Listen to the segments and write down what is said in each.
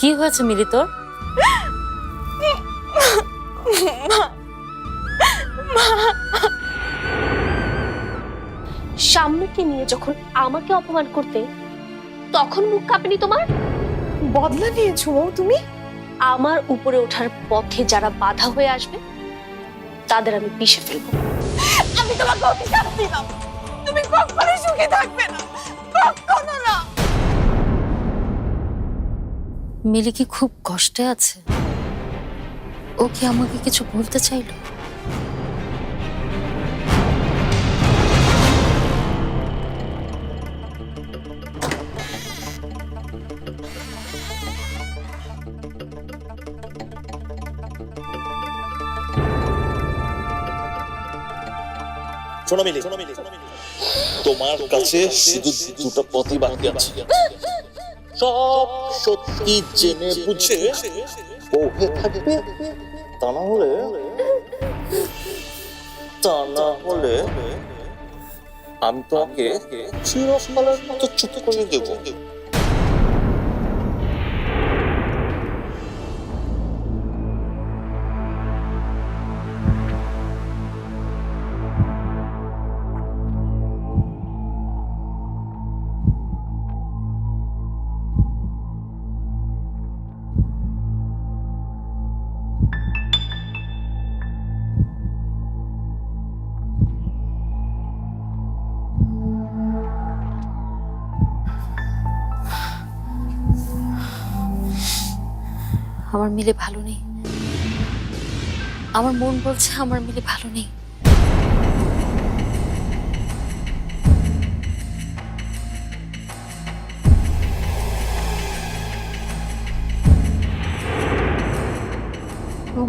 কি হয়েছে মিলি তোর? সামনেকে নিয়ে যখন আমাকে অপমান করতে তখন মুখ কাঁপেনি তোমার? বদলা নিয়েছো তুমি? আমার উপরে ওঠার পথে যারা বাধা হয়ে আসবে তাদের আমি পিষে ফেলব। আমি তোমাকে অভিশাপ দিলাম। তুমি কখনো সুখে থাকবে না। কখনো না। মিলি কি খুব কষ্টে আছে? ও কি আমাকে কিছু বলতে চাইলো? শোনো মিলি তোমার কাছে শুধু দুটো পথই আছে। সব সত্যি জেনে বুঝে বউহে থাকবে। তা না হলে তা না হলে আমি তোমাকে চিরকালের মতো চুপ করে দেবো। আমার মিলে ভালো নেই। আমার মন বলছে আমার মিলে ভালো নেই।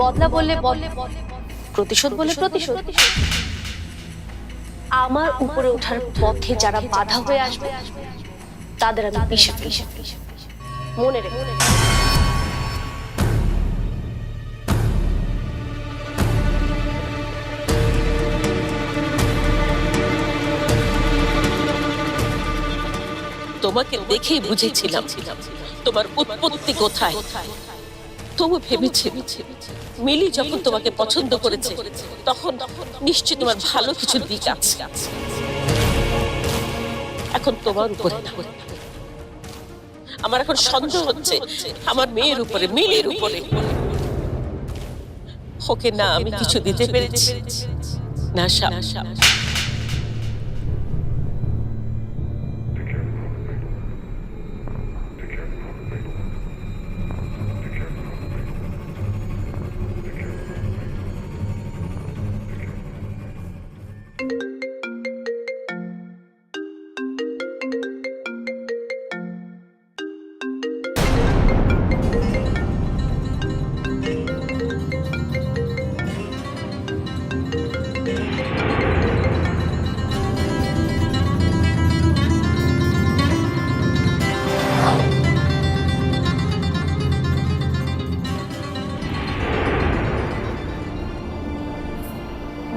বদলা বললে বদলে। প্রতিশোধ বলে প্রতিশোধ। আমার উপরে ওঠার পথে যারা বাধা হয়ে আসবে তাদের আমি পিষে পিষে পিষে মনে রেখো। তোমাকে দেখেই বুঝেছিলাম তোমার উৎপত্তি কোথায়। তবু ভেবেছি, মিলি যখন তোমাকে পছন্দ করেছে, তখন নিশ্চয় তোমার ভালো কিছু দিক আছে। এখন তোমার উপরে আমার এখন সন্দেহ হচ্ছে আমার মেয়ের উপরে, মিলির উপরে। ওকে না, আমি কিছু দিতে পেরেছি। না সা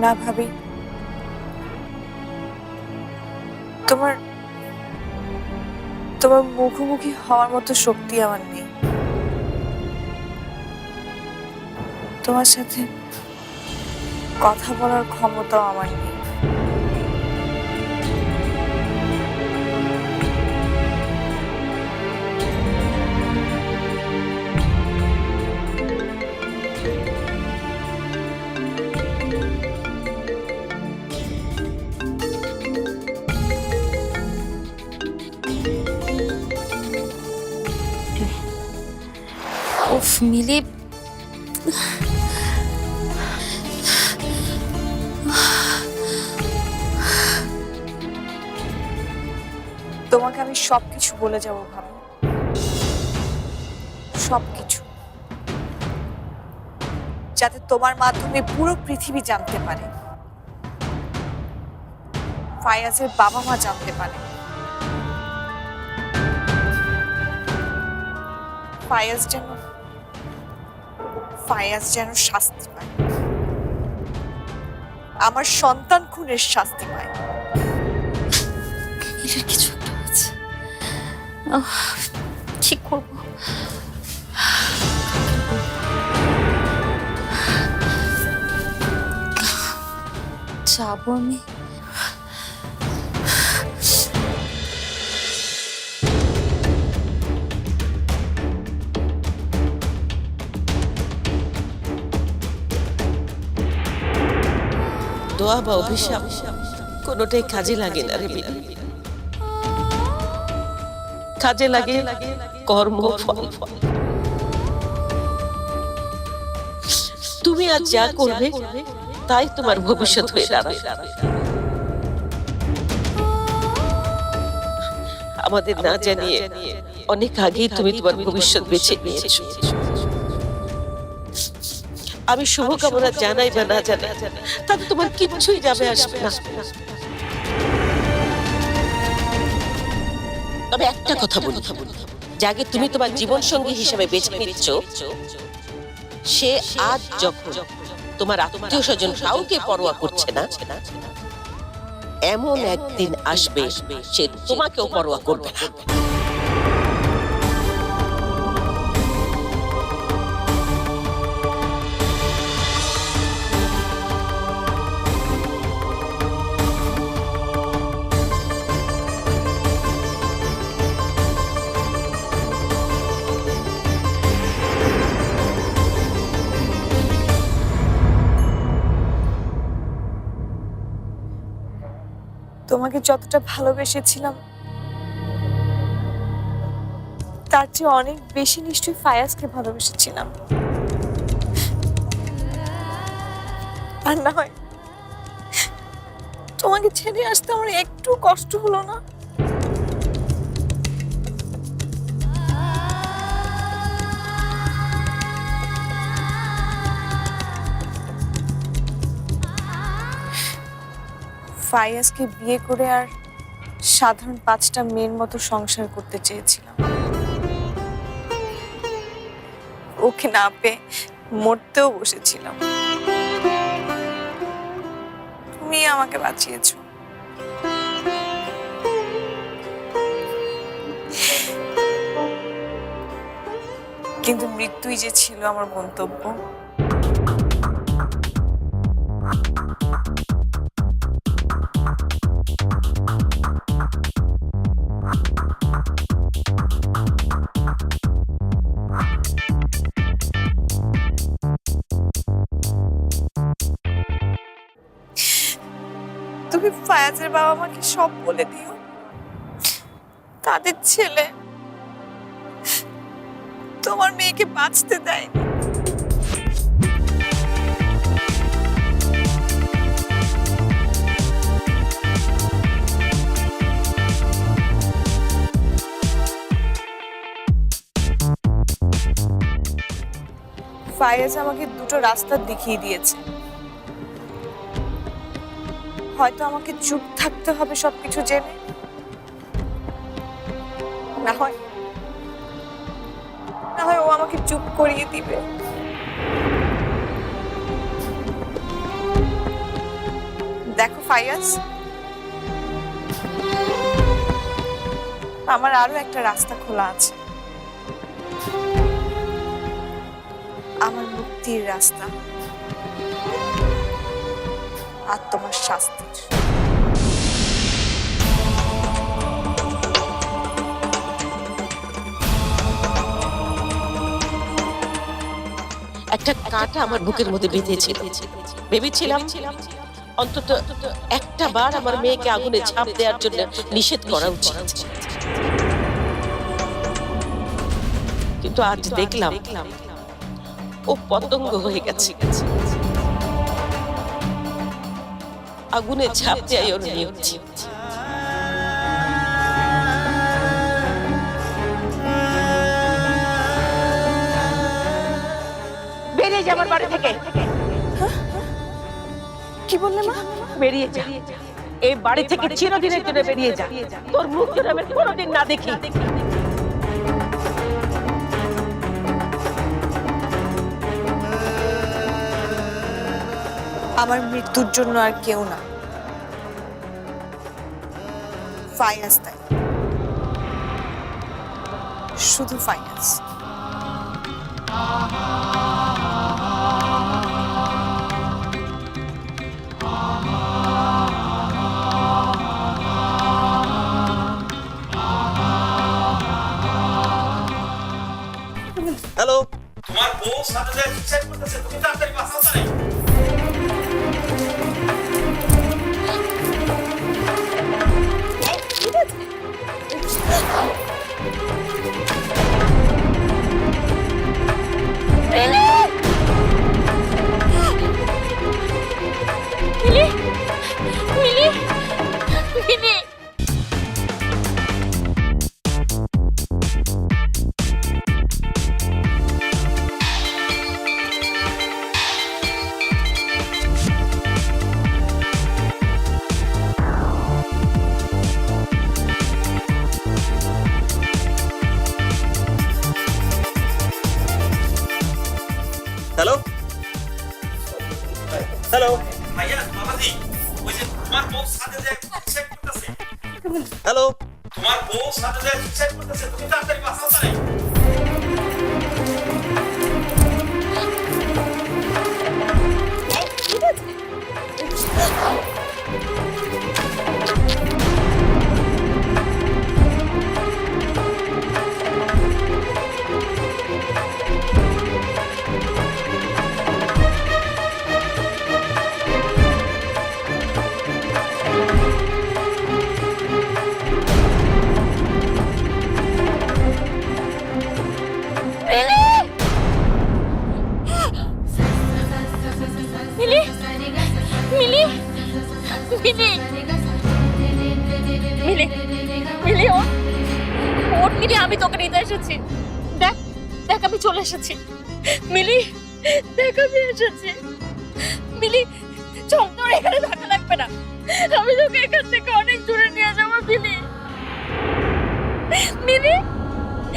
না ভাবি। তোমার তোমার মুখোমুখি হওয়ার মতো শক্তি আমার নেই। তোমার সাথে কথা বলার ক্ষমতাও আমার নেই। মিলি তোমাকে আমি সবকিছু বলে যাব, ভাবি। সবকিছু। যাতে তোমার মাধ্যমে পুরো পৃথিবী জানতে পারে। ফায়াজের বাবা মা জানতে পারে। ফায়াজ যেন ফায়াজ যেন শাস্তি পায়। আমার সন্তান খুনের শাস্তি পায়। কিছু ঠিক করব? যাব আমি। দোয়া বা অভিশাপ, কোনোটাই কাজে লাগে না রে কাজে লাগে কর্ম, ফল। তুমি আজ যা করবে, তাই তোমার ভবিষ্যৎ হয়ে দাঁড়াবে। আমাদের না জানিয়ে অনেক আগেই তুমি তোমার ভবিষ্যৎ বেছে নিয়েছো। আমি শুভকামনা জানাই বা না জানাই, তাতে তোমার কিচ্ছুই যাবে আসবে না। তবে একটা কথা বলি, যাকে তুমি তোমার জীবন সঙ্গী হিসেবে বেছে নিচ্ছ, সে আজ যখন তোমার আত্মীয় স্বজন কাউকে পরোয়া করছে না, এমন একদিন আসবে সে তোমাকেও পরোয়া করবে না। তোমাকে যতটা ভালোবেসেছিলাম, তার চেয়ে অনেক বেশি নিশ্চয়ই ফায়াজকে ভালোবেসেছিলাম। আর না হয় তোমাকে ছেড়ে আসতে আমার একটু কষ্ট হলো না। ফায়াজকে বিয়ে করে আর সাধারণ পাঁচটা মেয়ের মতো সংসার করতে চেয়েছিলাম। ওকে না পেয়ে মরতেও বসেছিলাম। তুমি আমাকে বাঁচিয়েছো। কিন্তু মৃত্যুই যে ছিল আমার গন্তব্য তুমি ফায়াজের বাবা মাকে সব বলে দিও। তাদের ছেলে তোমার মেয়েকে বাঁচতে দেয় ফায়াজ আমাকে দুটো রাস্তা দেখিয়ে দিয়েছে। হয়তো আমাকে চুপ থাকতে হবে সবকিছু জেনে। না হয় না হয় ও আমাকে চুপ করিয়ে দিবে। দেখো ফায়াজ আমার আরও একটা রাস্তা খোলা আছে। আমার মুক্তির রাস্তা। আর তোমার শাস্তির একটা কাঁটা আমার বুকের মধ্যে বেঁধেছিল। ভেবেছিলাম অন্তত একটা বার আমার মেয়েকে আগুনে ঝাঁপ দেওয়ার জন্য নিষেধ করা উচিত। কিন্তু আজ দেখলাম ও পতঙ্গ হয়ে গেছে। আগুনে ঝাঁপ দেয় ওর নিয়ম বেরিয়ে যা আমার বাড়ি থেকে। কি বললে মা? বেরিয়ে যা। এই বাড়ি থেকে চিরদিনের জন্য বেরিয়ে যা। তোর মুখ যেন আমি কোনোদিন না দেখি। আমার মৃত্যুর জন্য আর কেউ না। ফাইন্যান্স তাই। শুধু ফাইন্যান্স হ্যালো। তোমার বউ সাথে তুমি তাড়াতাড়ি হ্যালো তোমার বউ সাথে যায় সুইসাইড করতেছে তুমি তাড়াতাড়ি বাঁচাও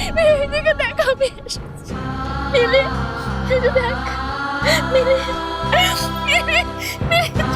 মিলি এদিকে দেখ আমি এসেছি মিলি এই যে দেখ মিলি মিলি মিলি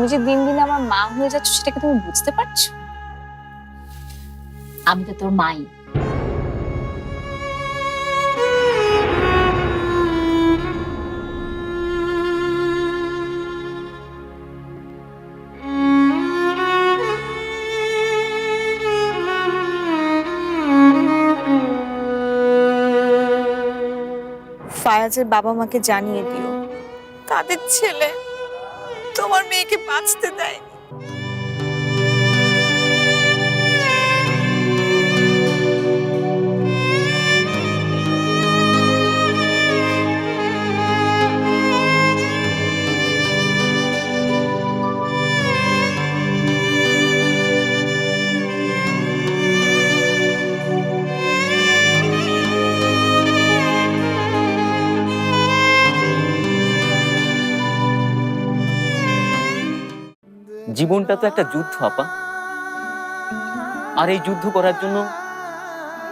তুমি যে দিন দিন আমার মা হয়ে যাচ্ছ সেটাকে তুমি বুঝতে পারছ? আমি তো তোর মাই। ফায়াজের বাবা মাকে জানিয়ে দিও। তাদের ছেলে তোমার মেয়েকে বাঁচতে দেয়। জীবনটা তো একটা যুদ্ধ, আপা। আর এই যুদ্ধ করার জন্য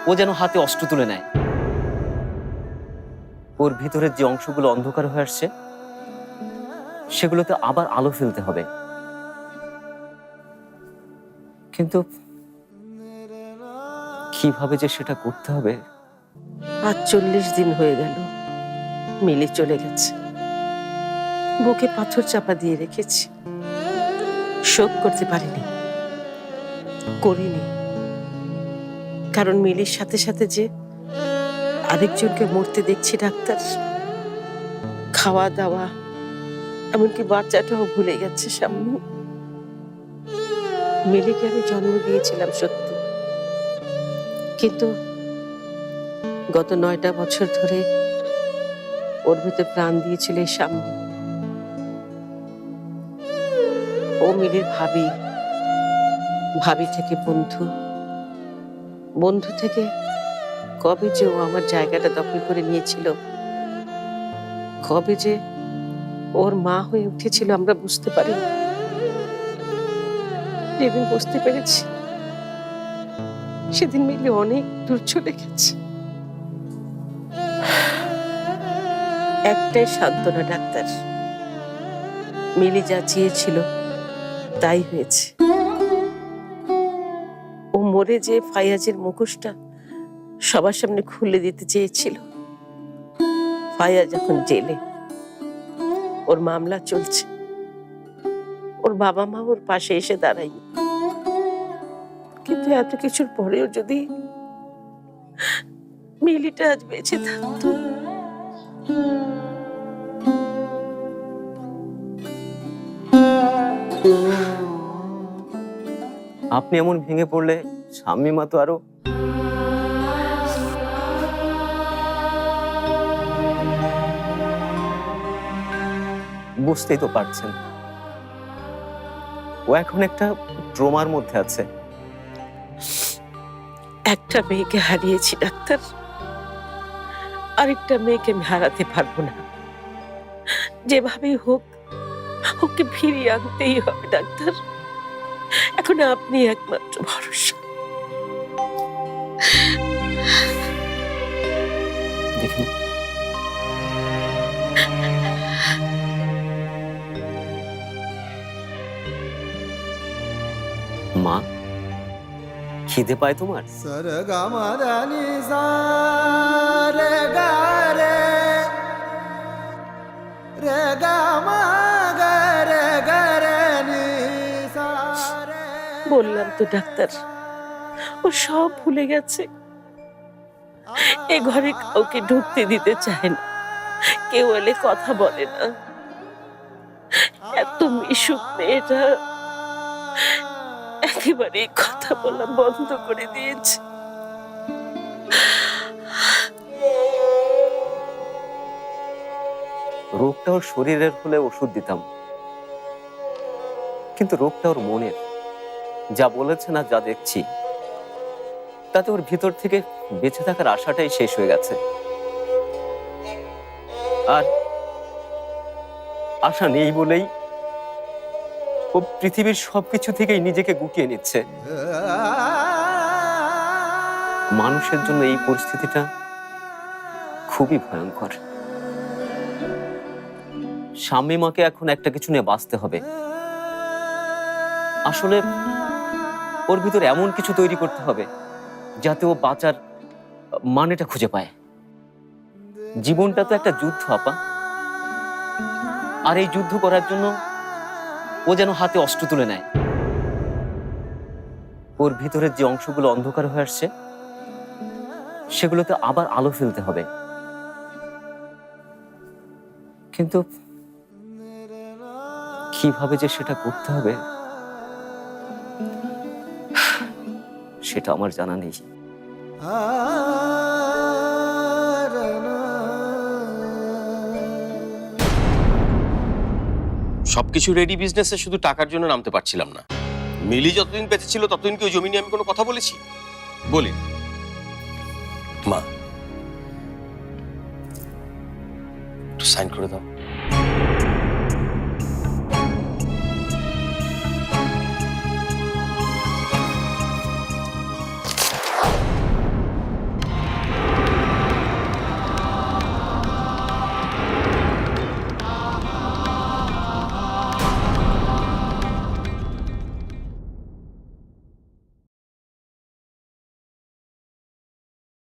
ও যেন হাতে অস্ত্র তুলে নেয়। ওর ভিতরের যে অংশগুলো অন্ধকার হয়ে আসছে, সেগুলোতে আবার আলো ফেলতে হবে। কিন্তু কীভাবে যে সেটা করতে হবে? আজ চল্লিশ দিন হয়ে গেল। মিলে চলে গেছে। বুকে পাথর চাপা দিয়ে রেখেছি। শোক করতে পারিনি। করিনি। কারণ মিলির সাথে সাথে যে আরেকজনকে মরতে দেখছি ডাক্তার খাওয়া দাওয়া এমনকি বাচ্চাটাও ভুলে গেছে সামনে। মিলিকে আমি জন্ম দিয়েছিলাম সত্যি। কিন্তু গত নয়টা বছর ধরে ওর ভিতরে প্রাণ দিয়েছিল এই সামনে। ও মিলির ভাবি ভাবি থেকে বন্ধু। বন্ধু থেকে কবে যে ও আমার জায়গাটা দখল করে নিয়েছিল, কবে যে ওর মা হয়ে উঠেছিল আমরা বুঝতে পারি যেদিন বুঝতে পেরেছি, সেদিন মিলে অনেক দূর চলে গেছে একটাই সান্ত্বনা ডাক্তার, মিলি যা চেয়েছিল তাই হয়েছে। ও মরে যে ফায়াজের মুখোশটা সবার সামনে খুলে দিতে চেয়েছিল। ফায়াজ এখন জেলে। ওর মামলা চলছে। ওর বাবা মা ওর পাশে এসে দাঁড়াই কিন্তু এত কিছুর পরেও যদি মিলিটা আজ বেঁচে থাকতো। আপনি এমন ভেঙে পড়লে স্বামী মা তো আরও বুঝতেই তো পারছেন। ও এখন একটা ট্রোমার মধ্যে আছে। একটা মেয়েকে হারিয়েছি, ডাক্তার। আরেকটা মেয়েকে আমি হারাতে পারব না। যেভাবেই হোক, ওকে ফিরিয়ে আনতেই হবে, ডাক্তার। এখন আপনি একমাত্র ভরসা। মা খিদে পায় তোমার? সরগামা রানী সা বললাম তো ডাক্তার। ও সব ভুলে গেছে। এ ঘরে কাউকে ঢুকতে দিতে চায় না। কেউ এলে কথা বলে না। এত মিশুক মেয়েটা একেবারে কথা বলা বন্ধ করে দিয়েছে। রোগটা ওর শরীরের হলে ওষুধ দিতাম। কিন্তু রোগটা ওর মনের। যা বলেছে না যা দেখছি, তাতে ওর ভিতর থেকে বেঁচে থাকার আশাটাই শেষ হয়ে গেছে। আর আশা নেই বলেই ও পৃথিবীর সবকিছু থেকেই নিজেকে গুটিয়ে নিচ্ছে। মানুষের জন্য এই পরিস্থিতিটা খুবই ভয়ঙ্কর। স্বামী মাকে এখন একটা কিছু নিয়ে বাঁচতে হবে। আসলে ওর ভিতরে এমন কিছু তৈরি করতে হবে যাতে ও বাঁচার মানেটা খুঁজে পায়। জীবনটা তো একটা যুদ্ধ, আপা। আর এই যুদ্ধ করার জন্য ও যেন হাতে অস্ত্র তুলে নেয়। ওর ভিতরের যে অংশগুলো অন্ধকার হয়ে আসছে, সেগুলোতে আবার আলো ফেলতে হবে। কিন্তু কীভাবে যে সেটা করতে হবে সেটা আমার জানা নেই। সবকিছু রেডি বিজনেসে শুধু টাকার জন্য নামতে পারছিলাম না। মিলি যতদিন বেঁচে ততদিন কি ওই জমি নিয়ে আমি কোনো কথা বলেছি? বলি। মা, একটু সাইন করে দাও।